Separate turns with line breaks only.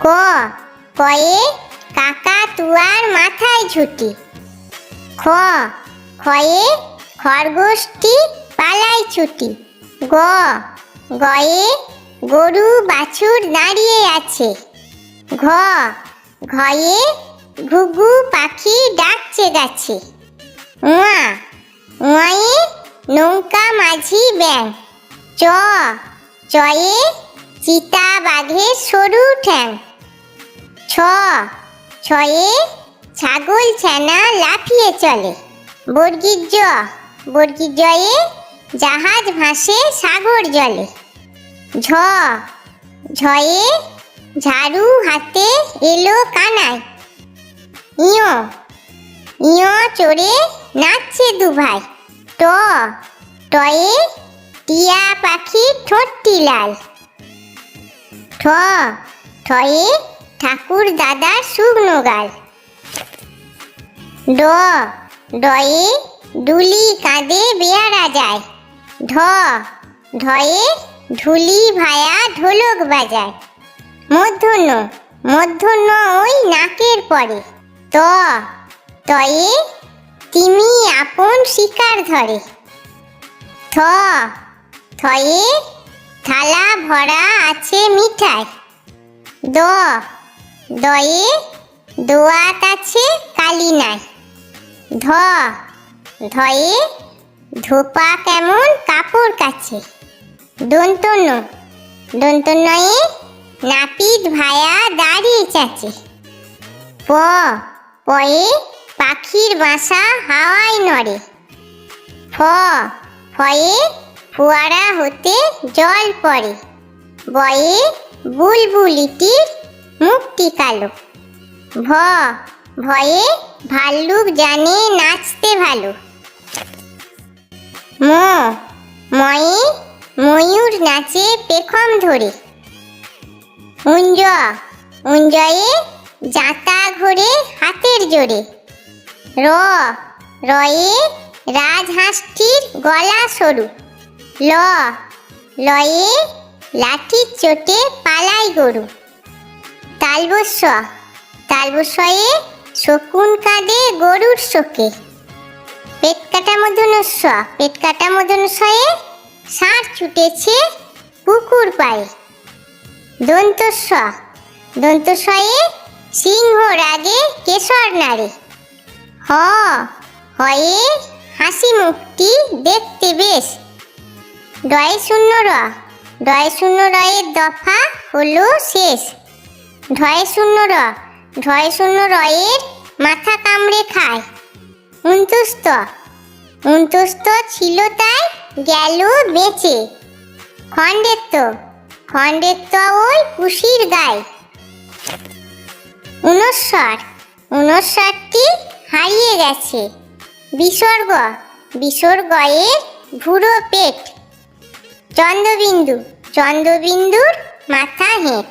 ক? কয়ে কাকা তুয়ার মাথায় ঝুটি। খ? খয়ে খরগোশটি পালাই ছুটি। গ? গয়ে গরু বাছুর দাঁড়িয়ে আছে। ঘ? ঘয়ে ঘুঘু পাখি ডাকছে গাছে। উয়া। উয়ায়ে নৌকা মাঝি ব্যাং। চ? চয়ে চিতা বাঘের সরু ঠ্যাং। ছ। ছয়ে ছাগল ছানা লাফিয়ে চলে। বর্গীর জ। বর্গীর জয়ে জাহাজ ভাসে সাগর জলে। ঝ। ঝয়ে ঝাড়ু হাতে এলো কানায়। ইয়। ইয় চড়ে নাচছে দুভাই। ট। টয়ে টিয়া পাখি ঠোঁটটি লাল। ঠ। ঠয়ে ঠাকুর দাদার শুকনো গাল। ড, ডয়ে ডুলি কাঁদে বেয়ারা যায়। ঢ ঢয়ে ঢুলি ভায়া ঢোলক বাজায়। মূর্ধন্য মূর্ধন্য ওই নাকের পরে। ত, তয়ে তিমি আপন শিকার ধরে। থ, থয়ে থালা ভরা আছে মিঠাই দ দয়ে দোয়াত আছে, কালি নাই। ধ, ধয়ে ধোপা কেমন, কাপড় কাছে। দন্তন্য দন্তন্নয়ে নাপিত ভায়া দাঁড়িয়ে চাচে। প, পয়ে পাখির বাসা হাওয়ায় নড়ে। ফ, ফয়ে ফোয়ারা হতে জল পড়ে। বয়ে বুলবুলিটির মুখটি কালো। ভ, ভয়ে ভাল্লুক জানে নাচতে ভালো। ম, ময়ে ময়ূর নাচে পেখম ধরে। উঞ্জ, উঞ্জয়ে জাতা ঘোরে হাতের জোরে। র, রয়ে রাজহাঁসটির গলা সরু। ল, লয়ে লাঠির চোটে পালাই গরু। তালবস্য। তালবস্যয়ে শকুন কাঁদে গরুর শোকে। পেট কাটা মধনুস্য পেট কাটা মধনুস্যয়ে ষাঁড় ছুটেছে পুকুর পায়ে। দন্তস্ব দন্তস্বয়ে সিংহ রাগে কেশর নারে হ, হয়ে হাসি মুখটি দেখতে বেশ। ডয় শূন্য র। ডয় শূন্য রয়ের দফা হলো শেষ। ঢয় শূন্য র ঢয় শূন্য রয়ের মাথা কামড়ে খায়। উনতুস্ত উনতুস্ত ছিল তাই গেল বেঁচে। খণ্ডেত্ব খণ্ডেত্ব ওই কুশির গায়ে। উনস্বর উনস্বরটি হারিয়ে গেছে। বিসর্গ বিসর্গয়ের ভুরো পেট। চন্দ্রবিন্দু, চন্দ্রবিন্দুর মাথা হেঁট।